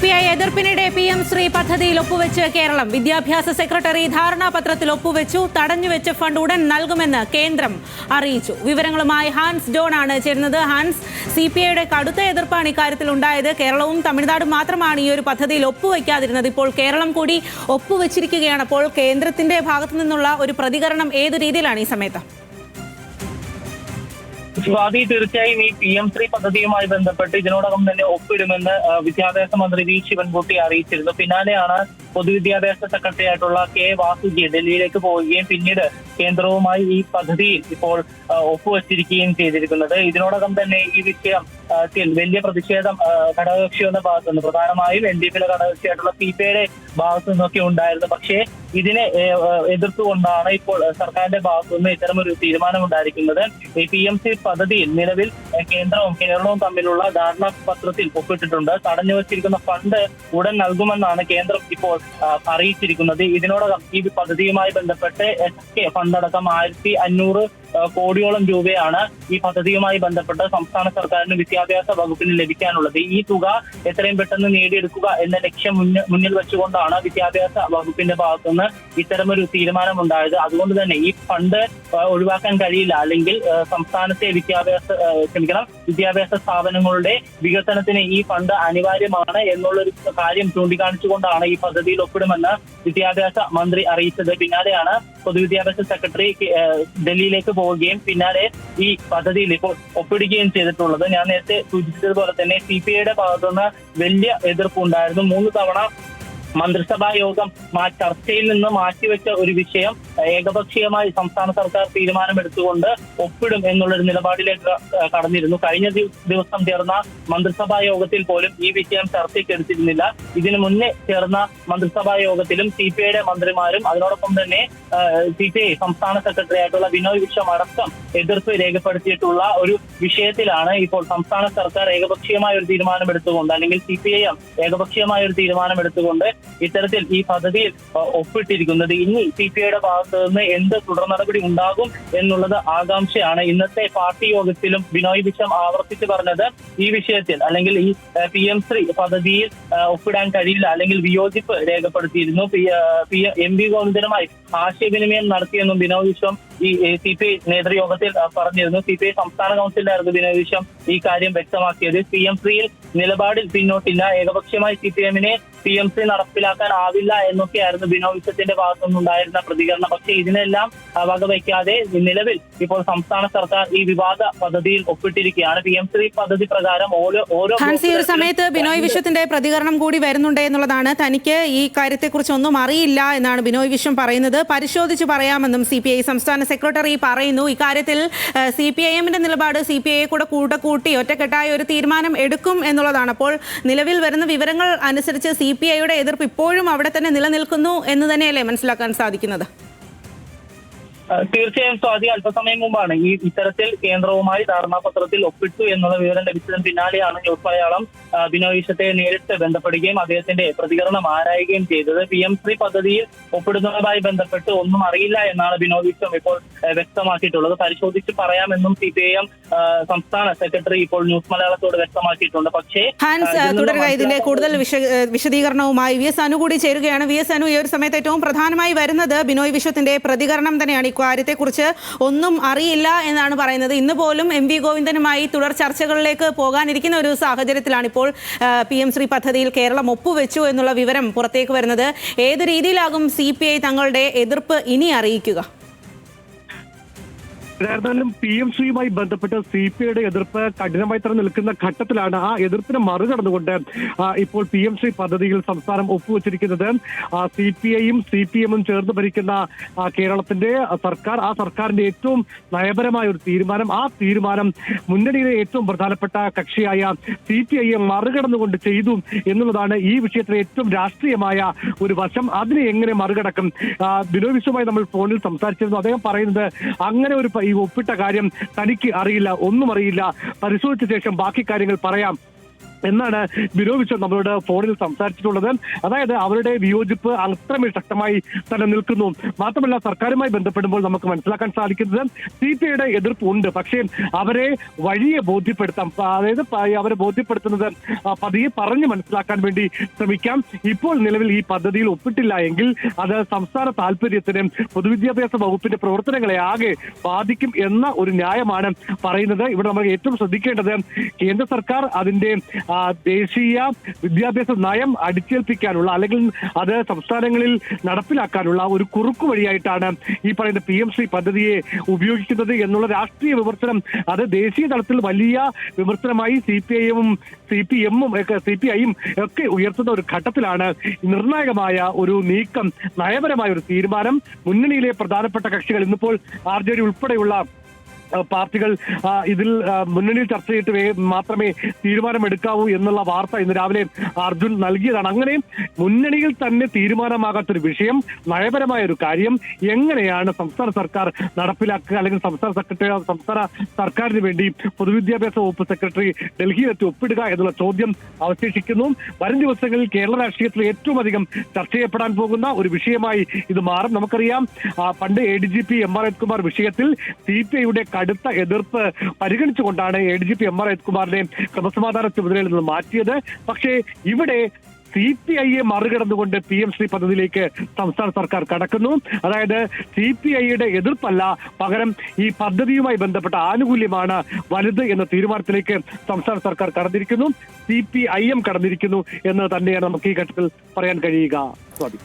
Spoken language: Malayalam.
പി ഐ എതിർപ്പിനിടെ പി എം ശ്രീ പദ്ധതിയിൽ ഒപ്പുവെച്ച് കേരളം. വിദ്യാഭ്യാസ സെക്രട്ടറി ധാരണാപത്രത്തിൽ ഒപ്പുവെച്ചു. തടഞ്ഞുവെച്ച ഫണ്ട് ഉടൻ നൽകുമെന്ന് കേന്ദ്രം അറിയിച്ചു. വിവരങ്ങളുമായി ഹാൻസ് ജോൺ ആണ് ചേരുന്നത്. ഹാൻസ് സി പി ഐയുടെ കടുത്ത എതിർപ്പാണ് ഇക്കാര്യത്തിൽ ഉണ്ടായത്. കേരളവും തമിഴ്നാടും മാത്രമാണ് ഈ ഒരു പദ്ധതിയിൽ ഒപ്പുവെക്കാതിരുന്നത്. ഇപ്പോൾ കേരളം കൂടി ഒപ്പുവെച്ചിരിക്കുകയാണ്. അപ്പോൾ കേന്ദ്രത്തിന്റെ ഭാഗത്തു നിന്നുള്ള ഒരു പ്രതികരണം ഏത് രീതിയിലാണ് ഈ സമയത്ത്? സ്വാതി തീർച്ചയായും ഈ പി എം ശ്രീ പദ്ധതിയുമായി ബന്ധപ്പെട്ട് ഇതിനോടകം തന്നെ ഒപ്പിടുമെന്ന് വിദ്യാഭ്യാസ മന്ത്രി വി ശിവൻകുട്ടി അറിയിച്ചിരുന്നു. പിന്നാലെയാണ് പൊതുവിദ്യാഭ്യാസ സെക്രട്ടറി ആയിട്ടുള്ള കെ വാസുജി ഡൽഹിയിലേക്ക് പോവുകയും പിന്നീട് കേന്ദ്രവുമായി ഈ പദ്ധതിയിൽ ഇപ്പോൾ ഒപ്പുവച്ചിരിക്കുകയും ചെയ്തിരിക്കുന്നത്. ഇതിനോടകം തന്നെ ഈ വിഷയം വലിയ പ്രതിഷേധം ആ, ഘടകകക്ഷിയുടെ ഭാഗത്തു നിന്ന് പ്രധാനമായും എൻ ഡി പിയിലെ ഘടകകക്ഷിയായിട്ടുള്ള പി പി ഐയുടെ ഭാഗത്തു നിന്നൊക്കെ ഉണ്ടായിരുന്നു. പക്ഷേ ഇതിനെ എതിർത്തുകൊണ്ടാണ് ഇപ്പോൾ സർക്കാരിന്റെ ഭാഗത്തു നിന്ന് ഇത്തരമൊരു തീരുമാനമുണ്ടായിരിക്കുന്നത്. ഈ പി എം സി പദ്ധതിയിൽ നിലവിൽ കേന്ദ്രവും കേരളവും തമ്മിലുള്ള ധാരണാപത്രത്തിൽ ഒപ്പിട്ടിട്ടുണ്ട്. തടഞ്ഞു വച്ചിരിക്കുന്ന ഫണ്ട് ഉടൻ നൽകുമെന്നാണ് കേന്ദ്രം ഇപ്പോൾ അറിയിച്ചിരിക്കുന്നത്. ഇതിനോടകം ഈ പദ്ധതിയുമായി ബന്ധപ്പെട്ട് എസ് കെ ഫണ്ട് അടക്കം ആയിരത്തി അഞ്ഞൂറ് കോടിയോളം രൂപയാണ് ഈ പദ്ധതിയുമായി ബന്ധപ്പെട്ട് സംസ്ഥാന സർക്കാരിന് വിദ്യാഭ്യാസ വകുപ്പിന് ലഭിക്കാനുള്ളത്. ഈ തുക എത്രയും പെട്ടെന്ന് നേടിയെടുക്കുക എന്ന ലക്ഷ്യം മുന്ന- മുന്നിൽ വെച്ചുകൊണ്ടാണ് വിദ്യാഭ്യാസ വകുപ്പിന്റെ ഭാഗത്തുനിന്ന് ഇത്തരമൊരു തീരുമാനമുണ്ടായത്. അതുകൊണ്ട് തന്നെ ഈ ഫണ്ട് ഒഴിവാക്കാൻ കഴിയില്ല. അല്ലെങ്കിൽ സംസ്ഥാനത്തെ വിദ്യാഭ്യാസ ക്ഷമിക്കണം വിദ്യാഭ്യാസ സ്ഥാപനങ്ങളുടെ വികസനത്തിന് ഈ ഫണ്ട് അനിവാര്യമാണ് എന്നുള്ളൊരു കാര്യം ചൂണ്ടിക്കാണിച്ചുകൊണ്ടാണ് ഈ പദ്ധതിയിൽ ഒപ്പിടുമെന്ന് വിദ്യാഭ്യാസ മന്ത്രി അറിയിച്ചത്. പിന്നാലെയാണ് പൊതുവിദ്യാഭ്യാസ സെക്രട്ടറി ഡൽഹിയിലേക്ക് പോവുകയും പിന്നാലെ ഈ പദ്ധതിയിൽ ഇപ്പോൾ ഒപ്പിടുകയും ചെയ്തിട്ടുള്ളത്. ഞാൻ നേരത്തെ സൂചിപ്പിച്ചതുപോലെ തന്നെ സി പി ഐയുടെ ഭാഗത്തുനിന്ന് വലിയ എതിർപ്പുണ്ടായിരുന്നു. മൂന്ന് തവണ മന്ത്രിസഭാ യോഗം ചർച്ചയിൽ നിന്ന് മാറ്റിവെച്ച ഒരു വിഷയം ഏകപക്ഷീയമായി സംസ്ഥാന സർക്കാർ തീരുമാനമെടുത്തുകൊണ്ട് ഒപ്പിടും എന്നുള്ളൊരു നിലപാടിലേക്ക് കടന്നിരുന്നു. കഴിഞ്ഞ ദിവസം ചേർന്ന മന്ത്രിസഭാ യോഗത്തിൽ പോലും ഈ വിഷയം ചർച്ചയ്ക്കെടുത്തിരുന്നില്ല. ഇതിനു മുന്നേ ചേർന്ന മന്ത്രിസഭാ യോഗത്തിലും സി പി ഐയുടെ മന്ത്രിമാരും അതിനോടൊപ്പം തന്നെ സി പി ഐ സംസ്ഥാന സെക്രട്ടറി ആയിട്ടുള്ള ബിനോയ് വിശ്വം അടക്കം എതിർപ്പ് രേഖപ്പെടുത്തിയിട്ടുള്ള ഒരു വിഷയത്തിലാണ് ഇപ്പോൾ സംസ്ഥാന സർക്കാർ ഏകപക്ഷീയമായ ഒരു തീരുമാനമെടുത്തുകൊണ്ട് അല്ലെങ്കിൽ സി പി ഐ എം ഏകപക്ഷീയമായ ഒരു തീരുമാനമെടുത്തുകൊണ്ട് ഇത്തരത്തിൽ ഈ പദ്ധതിയിൽ ഒപ്പിട്ടിരിക്കുന്നത്. ഇനി സി പി ഐയുടെ ഭാഗത്ത് നിന്ന് എന്ത് തുടർ നടപടി ഉണ്ടാകും എന്നുള്ളത് ആകാംക്ഷയാണ്. ഇന്നത്തെ പാർട്ടി യോഗത്തിലും ബിനോയ് വിശ്വം ആവർത്തിച്ച് പറഞ്ഞത് ഈ വിഷയത്തിൽ അല്ലെങ്കിൽ ഈ പി എം ശ്രീ പദ്ധതിയിൽ ഒപ്പിടാൻ കഴിയില്ല അല്ലെങ്കിൽ വിയോജിപ്പ് രേഖപ്പെടുത്തിയിരുന്നു. പി എം വി ഗോവിന്ദനുമായി ആശയവിനിമയം നടത്തിയെന്നും ബിനോയ് വിശ്വം ഈ സി പി ഐ നേതൃയോഗത്തിൽ പറഞ്ഞിരുന്നു. സി പി ഐ സംസ്ഥാന കൗൺസിലായിരുന്നു ബിനോയ് വിശ്വം ഈ കാര്യം വ്യക്തമാക്കിയത്. പി എം ശ്രീയിൽ നിലപാടിൽ പിന്നോട്ടില്ല. ഏകപക്ഷീയമായി സി പി എമ്മിനെ പി എം സി നടപ്പിലാക്കാനാവില്ല എന്നൊക്കെയായിരുന്നു ബിനോയ് വിശ്വത്തിന്റെ ഭാഗത്തു നിന്നുണ്ടായിരുന്ന പ്രതികരണം. പക്ഷേ ഇതിനെല്ലാം വകവയ്ക്കാതെ നിലവിൽ ഇപ്പോൾ സംസ്ഥാന സർക്കാർ ഈ വിവാദ പദ്ധതിയിൽ ഒപ്പിട്ടിരിക്കുകയാണ്. പി എം സി പദ്ധതി പ്രകാരം ഓരോ ഓരോ ഒരു സമയത്ത് ബിനോയ് വിശ്വത്തിന്റെ പ്രതികരണം കൂടി വരുന്നുണ്ട് എന്നുള്ളതാണ്. തനിക്ക് ഈ കാര്യത്തെക്കുറിച്ച് ഒന്നും അറിയില്ല എന്നാണ് ബിനോയ് വിശ്വം പറയുന്നത്. പരിശോധിച്ച് പറയാമെന്നും സി പി ഐ സംസ്ഥാന സെക്രട്ടറി പറയുന്നു. ഇക്കാര്യത്തിൽ സി പി ഐ എമ്മിന്റെ നിലപാട് സി പി ഐയെ കൂടെ കൂട്ടക്കൂട്ടി കൂട്ടി ഒറ്റക്കെട്ടായ ഒരു തീരുമാനം എടുക്കും എന്നുള്ളതാണ്. അപ്പോൾ നിലവിൽ വരുന്ന വിവരങ്ങൾ അനുസരിച്ച് സി പി ഐയുടെ എതിർപ്പ് ഇപ്പോഴും അവിടെ തന്നെ നിലനിൽക്കുന്നു എന്ന് തന്നെയല്ലേ മനസ്സിലാക്കാൻ സാധിക്കുന്നത്? തീർച്ചയായും സ്വാതി അല്പസമയം മുമ്പാണ് ഈ ഇത്തരത്തിൽ കേന്ദ്രവുമായി ധാരണാപത്രത്തിൽ ഒപ്പിട്ടു എന്നുള്ള വിവരം ലഭിച്ചതിന് പിന്നാലെയാണ് ന്യൂസ് മലയാളം ബിനോയ് നേരിട്ട് ബന്ധപ്പെടുകയും അദ്ദേഹത്തിന്റെ പ്രതികരണം ആരായുകയും ചെയ്തത്. പി എം ശ്രീ പദ്ധതിയിൽ ഒപ്പിടുന്നതുമായി ബന്ധപ്പെട്ട് ഒന്നും അറിയില്ല എന്നാണ് ബിനോയ് വിശ്വം ഇപ്പോൾ വ്യക്തമാക്കിയിട്ടുള്ളത്. പരിശോധിച്ച് പറയാമെന്നും സി പി ഐ എം സംസ്ഥാന സെക്രട്ടറി ഇപ്പോൾ ന്യൂസ് മലയാളത്തോട് വ്യക്തമാക്കിയിട്ടുണ്ട്. പക്ഷേ ഹാൻസ് തുടരുക. ഇതിന്റെ കൂടുതൽ വിശദീകരണവുമായി വി എസ് അനു കൂടി ചേരുകയാണ്. വി എസ് അനു ഈ ഒരു സമയത്ത് ഏറ്റവും പ്രധാനമായി വരുന്നത് ബിനോയ് വിശ്വത്തിന്റെ പ്രതികരണം തന്നെയാണ്. ഇക്കാര്യത്തെക്കുറിച്ച് ഒന്നും അറിയില്ല എന്നാണ് പറയുന്നത്. ഇന്ന് പോലും എം വി ഗോവിന്ദനുമായി തുടർ ചർച്ചകളിലേക്ക് പോകാനിരിക്കുന്ന ഒരു സാഹചര്യത്തിലാണ് ഇപ്പോൾ പി എം ശ്രീ പദ്ധതിയിൽ കേരളം ഒപ്പുവെച്ചു എന്നുള്ള വിവരം പുറത്തേക്ക് വരുന്നത്. ഏത് രീതിയിലാകും സി പി ഐ തങ്ങളുടെ എതിർപ്പ് ഇനി അറിയിക്കുക? ഏതായാലും പി എം സിയുമായി ബന്ധപ്പെട്ട് സി പി ഐയുടെ എതിർപ്പ് കഠിനമായി തന്നെ നിൽക്കുന്ന ഘട്ടത്തിലാണ് ആ എതിർപ്പിനെ മറികടന്നുകൊണ്ട് ഇപ്പോൾ പി എം സി പദ്ധതിയിൽ സംസ്ഥാനം ഒപ്പുവച്ചിരിക്കുന്നത്. സി പി ഐയും സി പി എമ്മും ചേർന്ന് ഭരിക്കുന്ന കേരളത്തിന്റെ സർക്കാർ ആ സർക്കാരിന്റെ ഏറ്റവും നയപരമായ ഒരു തീരുമാനം ആ തീരുമാനം മുന്നണിയിലെ ഏറ്റവും പ്രധാനപ്പെട്ട കക്ഷിയായ സി പി ഐയെ മറികടന്നുകൊണ്ട് ചെയ്തു എന്നുള്ളതാണ് ഈ വിഷയത്തിലെ ഏറ്റവും രാഷ്ട്രീയമായ ഒരു വശം. അതിനെ എങ്ങനെ മറികടക്കും? ബിനോയ് വിശ്വമായി നമ്മൾ ഫോണിൽ സംസാരിച്ചിരുന്നു. അദ്ദേഹം പറയുന്നത് അങ്ങനെ ഒരു ഈ ഒപ്പിട്ട കാര്യം തനിക്ക് അറിയില്ല ഒന്നും അറിയില്ല. പരിശോധിച്ച ശേഷം ബാക്കി കാര്യങ്ങൾ പറയാം. എന്നാണ് വിശ്വം നമ്മളോട് ഫോണിൽ സംസാരിച്ചിട്ടുള്ളത്. അതായത് അവരുടെ വിയോജിപ്പ് അത്രമേൽ ശക്തമായി തന്നെ നിൽക്കുന്നു മാത്രമല്ല സർക്കാരുമായി ബന്ധപ്പെടുമ്പോൾ നമുക്ക് മനസ്സിലാക്കാൻ സാധിക്കുന്നത് സി പി ഐയുടെ എതിർപ്പ് ഉണ്ട്. പക്ഷേ അവരെ വഴിയെ ബോധ്യപ്പെടുത്താം. അതായത് അവരെ ബോധ്യപ്പെടുത്തുന്നത് പതിയെ പറഞ്ഞ് മനസ്സിലാക്കാൻ വേണ്ടി ശ്രമിക്കാം. ഇപ്പോൾ നിലവിൽ ഈ പദ്ധതിയിൽ ഒപ്പിട്ടില്ല എങ്കിൽ അത് സംസ്ഥാന താല്പര്യത്തിന് പൊതുവിദ്യാഭ്യാസ വകുപ്പിന്റെ പ്രവർത്തനങ്ങളെ ആകെ ബാധിക്കും എന്ന ഒരു ന്യായമാണ് പറയുന്നത്. ഇവിടെ നമ്മൾ ഏറ്റവും ശ്രദ്ധിക്കേണ്ടത് കേന്ദ്ര സർക്കാർ അതിന്റെ ദേശീയ വിദ്യാഭ്യാസ നയം അടിച്ചേൽപ്പിക്കാനുള്ള അല്ലെങ്കിൽ അത് സംസ്ഥാനങ്ങളിൽ നടപ്പിലാക്കാനുള്ള ഒരു കുറുക്കു വഴിയായിട്ടാണ് ഈ പറയുന്ന പി എം ശ്രീ പദ്ധതിയെ ഉപയോഗിക്കുന്നത് എന്നുള്ള രാഷ്ട്രീയ വിമർശനം. അത് ദേശീയ തലത്തിൽ വലിയ വിമർശനമായി സി പി ഐ എമ്മും സി പി എമ്മും ഒക്കെ സി പി ഐയും ഒക്കെ ഉയർത്തുന്ന ഒരു ഘട്ടത്തിലാണ് നിർണായകമായ ഒരു നീക്കം നയപരമായ ഒരു തീരുമാനം മുന്നണിയിലെ പ്രധാനപ്പെട്ട കക്ഷികൾ ഇന്നിപ്പോൾ ആർ ജെ ഡി ഉൾപ്പെടെയുള്ള പാർട്ടികൾ ഇതിൽ മുന്നണിയിൽ ചർച്ച ചെയ്തിട്ട് മാത്രമേ തീരുമാനമെടുക്കാവൂ എന്നുള്ള വാർത്ത ഇന്ന് രാവിലെ അർജുൻ നൽകിയതാണ്. അങ്ങനെ മുന്നണിയിൽ തന്നെ തീരുമാനമാകാത്തൊരു വിഷയം നയപരമായ ഒരു കാര്യം എങ്ങനെയാണ് സംസ്ഥാന സർക്കാർ നടപ്പിലാക്കുക? അല്ലെങ്കിൽ സംസ്ഥാന സെക്രട്ടറി സംസ്ഥാന സർക്കാരിന് വേണ്ടി പൊതുവിദ്യാഭ്യാസ വകുപ്പ് സെക്രട്ടറി ഡൽഹിയിലെത്തി ഒപ്പിടുക എന്നുള്ള ചോദ്യം അവശേഷിക്കുന്നു. വരും ദിവസങ്ങളിൽ കേരള രാഷ്ട്രീയത്തിൽ ഏറ്റവും അധികം ചർച്ച ചെയ്യപ്പെടാൻ പോകുന്ന ഒരു വിഷയമായി ഇത് മാറും. നമുക്കറിയാം പണ്ട് A D G P M R Ajithkumar വിഷയത്തിൽ സി പി ഐയുടെ കടുത്ത എതിർപ്പ് പരിഗണിച്ചുകൊണ്ടാണ് A D G P M R അജിത്കുമാറിനെ ക്രമസമാധാന ചുമതലയിൽ നിന്ന് മാറ്റിയത്. പക്ഷേ ഇവിടെ സി പി ഐയെ മറികടന്നുകൊണ്ട് പി എം ശ്രീ പദ്ധതിയിലേക്ക് സംസ്ഥാന സർക്കാർ കടക്കുന്നു. അതായത് സി പി ഐയുടെ എതിർപ്പല്ല പകരം ഈ പദ്ധതിയുമായി ബന്ധപ്പെട്ട ആനുകൂല്യമാണ് വലുത് എന്ന തീരുമാനത്തിലേക്ക് സംസ്ഥാന സർക്കാർ കടന്നിരിക്കുന്നു. സി പി ഐ എം കടന്നിരിക്കുന്നു എന്ന് തന്നെയാണ് നമുക്ക് ഈ ഘട്ടത്തിൽ പറയാൻ കഴിയുക. സ്വാതി